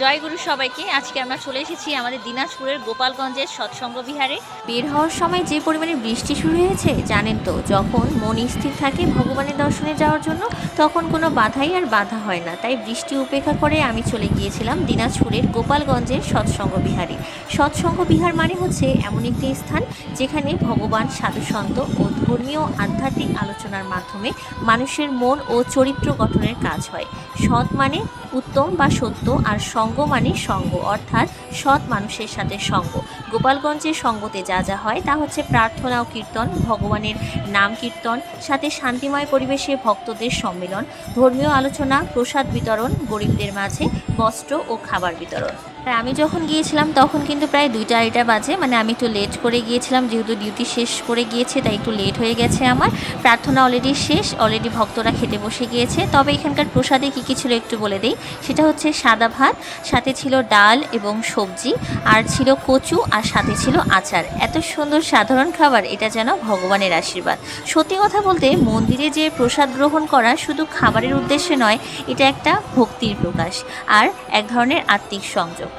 জয়গুরু সবাইকে, আজকে আমরা চলে এসেছি আমাদের দিনাজপুরের গোপালগঞ্জের সৎসঙ্গ বিহারে। বের হওয়ার সময় যে পরিমাণে বৃষ্টি শুরু হয়েছে, জানেন তো, যখন মন স্থির থাকে ভগবানের দর্শনে যাওয়ার জন্য, তখন কোনো বাধাই আর বাধা হয় না। তাই বৃষ্টি উপেক্ষা করে আমি চলে গিয়েছিলাম দিনাজপুরের গোপালগঞ্জের সৎসঙ্গ বিহারে। সৎসঙ্গ বিহার মানে হচ্ছে এমন একটি স্থান যেখানে ভগবান সাধুসন্ত ও ধর্মীয় আধ্যাত্মিক আলোচনার মাধ্যমে মানুষের মন ও চরিত্র গঠনের কাজ হয়। সৎ মানে উত্তম বা সত্য, আর সঙ্গ মানে সঙ্গ অর্থাৎ সৎ মানুষের সাথে সঙ্গ। গোপালগঞ্জের সঙ্গতে যা যা হয় তা হচ্ছে প্রার্থনা ও কীর্তন, ভগবানের নাম কীর্তন, সাথে শান্তিময় পরিবেশে ভক্তদের সম্মেলন, ধর্মীয় আলোচনা, প্রসাদ বিতরণ, গরিবদের মাঝে বস্ত্র ও খাবার বিতরণ। আর আমি যখন গিয়েছিলাম তখন কিন্তু প্রায় দুইটা আড়াইটা বাজে মানে আমি একটু লেট করে গিয়েছিলাম, যেহেতু ডিউটি শেষ করে গিয়েছে, তাই একটু লেট হয়ে গেছে আমার। প্রার্থনা অলরেডি শেষ অলরেডি ভক্তরা খেতে বসে গিয়েছে। তবে এখানকার প্রসাদে কী কী ছিল একটু বলে দিই। সেটা হচ্ছে সাদা ভাত, সাথে ছিল ডাল এবং সবজি, আর ছিল কচু আর সাথে ছিল আচার। এত সুন্দর সাধারণ খাবার, এটা যেন ভগবানের আশীর্বাদ। সত্যি কথা বলতে, মন্দিরে যে প্রসাদ গ্রহণ করা শুধু খাবারের উদ্দেশ্যে নয়, এটা একটা ভক্তির প্রকাশ আর এক ধরনের আত্মিক সংযোগ।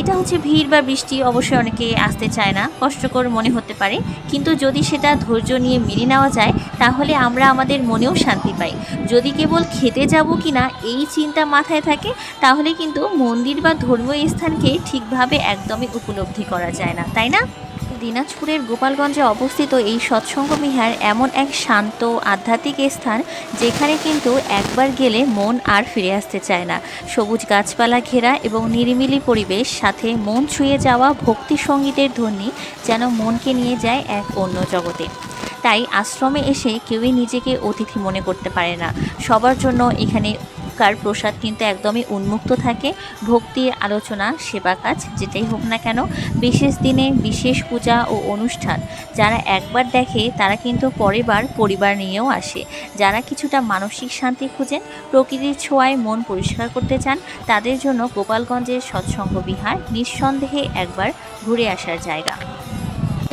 এটা হচ্ছে ভিড় বা বৃষ্টি, অবশ্যই অনেকে আসতে চায় না, কষ্টকর মনে হতে পারে। কিন্তু যদি সেটা ধৈর্য নিয়ে মেনে নেওয়া যায়, তাহলে আমরা আমাদের মনেও শান্তি পাই। যদি কেবল খেতে যাব কি না এই চিন্তা মাথায় থাকে, তাহলে কিন্তু মন্দির বা ধর্মীয় স্থানকে ঠিকভাবে একদমই উপলব্ধি করা যায়। না, তাই না? দিনাজপুরের গোপালগঞ্জে অবস্থিত এই সৎসঙ্গ বিহার এমন এক শান্ত, আধ্যাত্মিক স্থান যেখানে কিন্তু একবার গেলে মন আর ফিরে আসতে চায় না। সবুজ গাছপালা ঘেরা এবং নিরিমিলি পরিবেশ, সাথে মন ছুঁয়ে যাওয়া ভক্তি সঙ্গীতের ধ্বনি যেন মনকে নিয়ে যায় এক অন্য জগতে। তাই আশ্রমে এসে কেউই নিজেকে অতিথি মনে করতে পারে না। সবার জন্য এখানে কার প্রসাদ কিন্তু একদমই উন্মুক্ত থাকে। ভক্তির আলোচনা, সেবা কাজ, যেটাই হোক না কেন, বিশেষ দিনে বিশেষ পূজা ও অনুষ্ঠান। যারা একবার দেখে, তারা কিন্তু পরের বার পরিবার নিয়েও আসে। যারা কিছুটা মানসিক শান্তি খুঁজেন, প্রকৃতির ছোঁয়ায় মন পরিষ্কার করতে চান, তাদের জন্য গোপালগঞ্জের সৎসঙ্গ বিহার নিঃসন্দেহে একবার ঘুরে আসার জায়গা।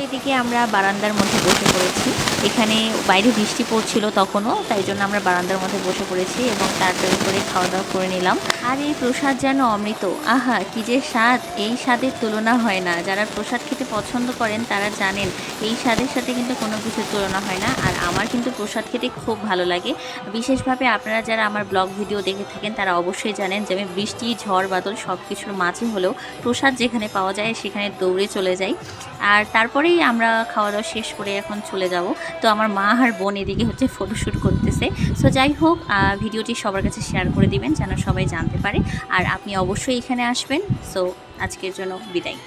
এদিকে আমরা বারান্দার মধ্যে বসে পড়েছি। এখানে বাইরে বৃষ্টি পড়ছিল তখনও, তাই জন্য আমরা বারান্দার মধ্যে বসে পড়েছি এবং তাড়াতাড়ি করে খাওয়া দাওয়া করে নিলাম। আর এই প্রসাদ যেন অমৃত, আহা, কি যে স্বাদ! এই স্বাদের তুলনা হয় না। যারা প্রসাদ খেতে পছন্দ করেন, তারা জানেন, এই স্বাদের সাথে কিন্তু কোনো কিছুর তুলনা হয় না। আর আমার কিন্তু প্রসাদ খেতে খুব ভালো লাগে। বিশেষভাবে আপনারা যারা আমার ব্লগ ভিডিও দেখে থাকেন, তারা অবশ্যই জানেন যে আমি বৃষ্টি, ঝড়, বাদল সব কিছুর মাঝে হলেও প্রসাদ যেখানে পাওয়া যায়, সেখানে দৌড়ে চলে যাই। আর তারপরেই আমরা খাওয়া দাওয়া শেষ করে এখন চলে যাব। তো আমার মা আর বোন এদিকে হচ্ছে ফটোশ্যুট করতেছে। সো যাই হোক ভিডিওটি সবার কাছে শেয়ার করে দিবেন যেন সবাই জানতে পারে। আর আপনি অবশ্যই এখানে আসবেন। সো আজকের জন্য বিদায়।